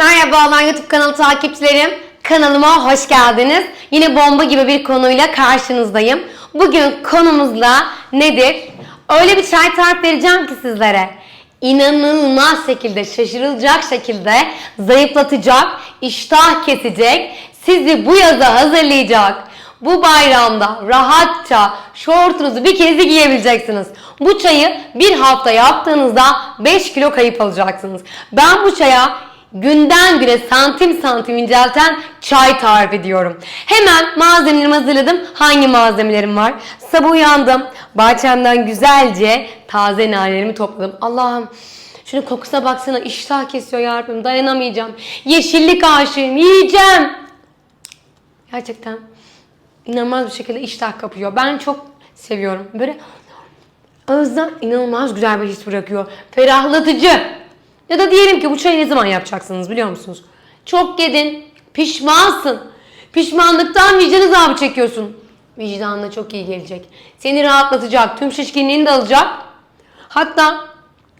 Merhabalar YouTube kanalı takipçilerim. Kanalıma hoş geldiniz. Yine bomba gibi bir konuyla karşınızdayım. Bugün konumuzla nedir? Öyle bir çay tarif vereceğim ki sizlere. İnanılmaz şekilde, şaşırılacak şekilde zayıflatacak, iştah kesecek, sizi bu yaza hazırlayacak. Bu bayramda rahatça şortunuzu bir kez giyebileceksiniz. Bu çayı bir hafta yaptığınızda 5 kilo kayıp alacaksınız. Ben bu çaya günden güne santim santim incelten çay tarif ediyorum. Hemen malzemelerimi hazırladım. Hangi malzemelerim var? Sabah uyandım. Bahçemden güzelce taze nanelerimi topladım. Allah'ım şunun kokusuna baksana iştah kesiyor yarabbim dayanamayacağım. Yeşillik aşığım yiyeceğim. Gerçekten inanılmaz bir şekilde iştah kapıyor. Ben çok seviyorum. Böyle ağızda inanılmaz güzel bir his bırakıyor. Ferahlatıcı. Ya da diyelim ki bu çayı ne zaman yapacaksınız biliyor musunuz? Çok yedin, pişmansın. Pişmanlıktan vicdan azabı çekiyorsun. Vicdanına çok iyi gelecek. Seni rahatlatacak, tüm şişkinliğini de alacak. Hatta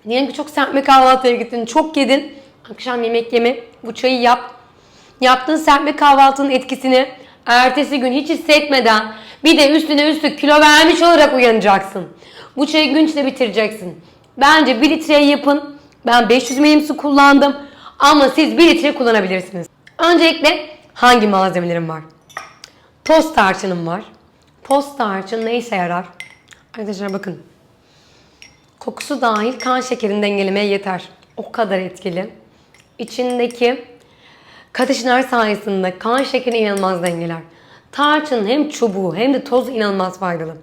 diyelim ki çok serpme kahvaltıya gittin, çok yedin. Akşam yemek yeme, bu çayı yap. Yaptığın serpme kahvaltının etkisini ertesi gün hiç hissetmeden bir de üstüne üstlük kilo vermiş olarak uyanacaksın. Bu çayı gün bitireceksin. Bence 1 litreyi yapın. Ben 500 milim su kullandım. Ama siz 1 litre kullanabilirsiniz. Öncelikle hangi malzemelerim var? Toz tarçınım var. Toz tarçın ne işe yarar? Arkadaşlar bakın. Kokusu dahil kan şekerini dengelemeye yeter. O kadar etkili. İçindeki kateşinler sayesinde kan şekerini inanılmaz dengeler. Tarçın hem çubuğu hem de toz inanılmaz faydalı.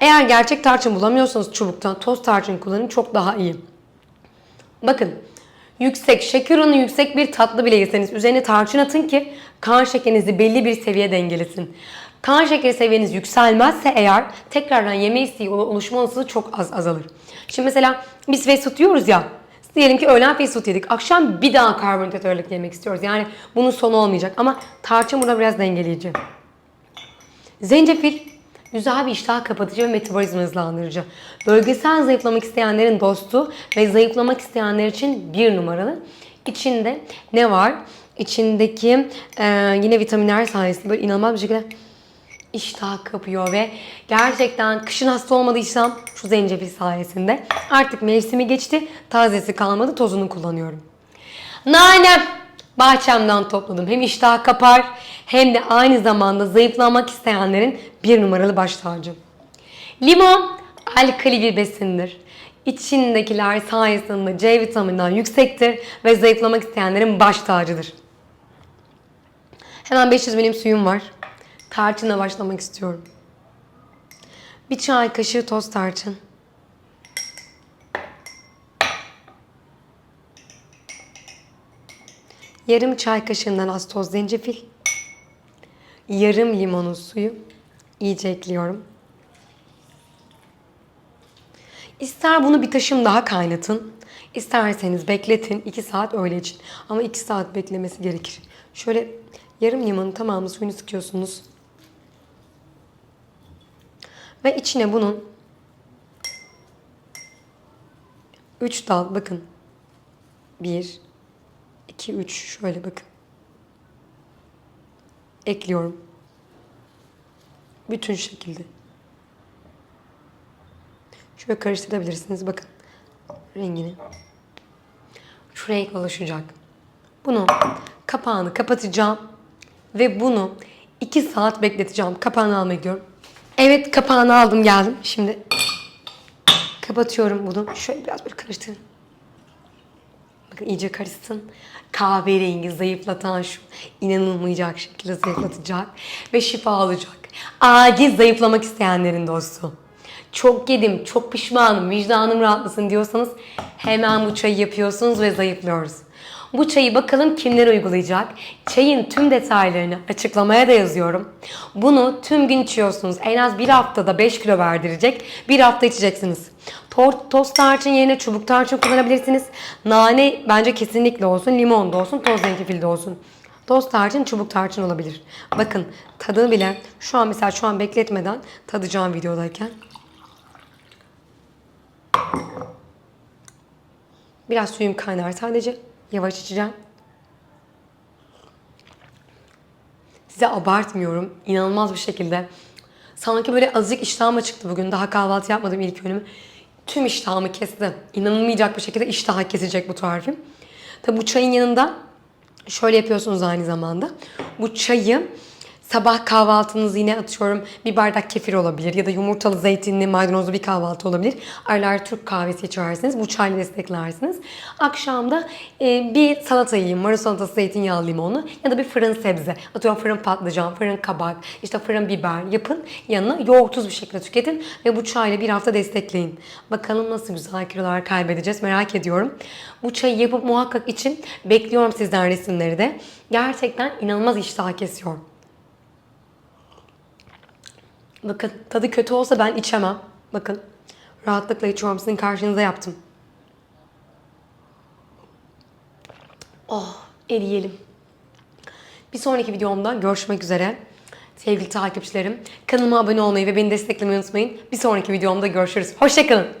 Eğer gerçek tarçın bulamıyorsanız çubuktan toz tarçın kullanın çok daha iyi. Bakın yüksek şeker oranı yüksek bir tatlı bile yeseniz üzerine tarçın atın ki kan şekerinizi belli bir seviye dengelesin. Kan şekeri seviyeniz yükselmezse eğer tekrardan yeme isteği oluşma olasılığı çok az azalır. Şimdi mesela biz fast food ya. Diyelim ki öğlen fast food yedik. Akşam bir daha karbonhidrat ağırlıklı yemek istiyoruz. Yani bunun sonu olmayacak. Ama tarçın burada biraz dengeleyici. Zencefil güzel bir iştah kapatıcı ve metabolizma hızlandırıcı. Bölgesel zayıflamak isteyenlerin dostu ve zayıflamak isteyenler için bir numaralı. İçinde ne var? İçindeki e, yine vitaminler sayesinde böyle inanılmaz bir şekilde iştah kapıyor ve gerçekten kışın hasta olmadıysam şu zencefil sayesinde artık mevsimi geçti. Tazesi kalmadı tozunu kullanıyorum. Nanem bahçemden topladım. Hem iştah kapar hem de aynı zamanda zayıflamak isteyenlerin bir numaralı baş tacı. Limon alkali bir besindir. İçindekiler sayesinde C vitamininden yüksektir ve zayıflamak isteyenlerin baş tacıdır. Hemen 500 milim suyum var. Tarçınla başlamak istiyorum. Bir çay kaşığı toz tarçın. Yarım çay kaşığından az toz zencefil. Yarım limonun suyu. iyice ekliyorum. İster bunu bir taşım daha kaynatın. isterseniz bekletin 2 saat öyle için. Ama 2 saat beklemesi gerekir. Şöyle yarım limonun tamamı suyunu sıkıyorsunuz. Ve içine bunun 3 dal bakın. 1 2 3 şöyle bakın. Ekliyorum. Bütün şekilde. Şöyle karıştırabilirsiniz bakın. Rengini. Şu renk oluşacak. Bunu kapağını kapatacağım. Ve bunu 2 saat bekleteceğim. Kapağını almaya gidiyorum. Evet kapağını aldım geldim. Şimdi kapatıyorum bunu. Şöyle biraz böyle karıştırın. Bakın iyice karışsın. Kahverengi zayıflatan şu inanılmayacak şekilde zayıflatacak ve şifa olacak. Acil zayıflamak isteyenlerin dostu. Çok yedim, çok pişmanım, vicdanım rahatlasın diyorsanız hemen bu çayı yapıyorsunuz ve zayıflıyoruz. Bu çayı bakalım kimler uygulayacak? Çayın tüm detaylarını açıklamaya da yazıyorum. Bunu tüm gün içiyorsunuz. En az bir haftada 5 kilo verdirecek. Bir hafta içeceksiniz. Tor, toz tarçın yerine çubuk tarçın kullanabilirsiniz. Nane bence kesinlikle olsun. Limon da olsun, toz zencefil de olsun. Toz tarçın, çubuk tarçın olabilir. Bakın tadı bile şu an mesela şu an bekletmeden tadacağım videodayken. Biraz suyum kaynar sadece. Yavaş içeceğim. Size abartmıyorum. İnanılmaz bir şekilde. Sanki böyle azıcık iştahım çıktı bugün. Daha kahvaltı yapmadım ilk önüm. Tüm iştahımı kesti. İnanılmayacak bir şekilde iştahı kesecek bu tarifim. Tabi bu çayın yanında şöyle yapıyorsunuz aynı zamanda. Bu çayı sabah kahvaltınız yine atıyorum bir bardak kefir olabilir ya da yumurtalı zeytinli maydanozlu bir kahvaltı olabilir. Aralar Türk kahvesi içersiniz. Bu çayla desteklersiniz. Akşamda e, bir salata yiyin. Marul salatası zeytinyağlı limonlu ya da bir fırın sebze. Atıyorum fırın patlıcan, fırın kabak, işte fırın biber yapın. Yanına yoğurtsuz bir şekilde tüketin ve bu çayla bir hafta destekleyin. Bakalım nasıl güzel kilolar kaybedeceğiz merak ediyorum. Bu çayı yapıp muhakkak için bekliyorum sizden resimleri de. Gerçekten inanılmaz iştah kesiyor. Bakın tadı kötü olsa ben içemem. Bakın rahatlıkla içiyorum. Sizin karşınıza yaptım. Oh eriyelim. Bir sonraki videomda görüşmek üzere. Sevgili takipçilerim kanalıma abone olmayı ve beni desteklemeyi unutmayın. Bir sonraki videomda görüşürüz. Hoşçakalın.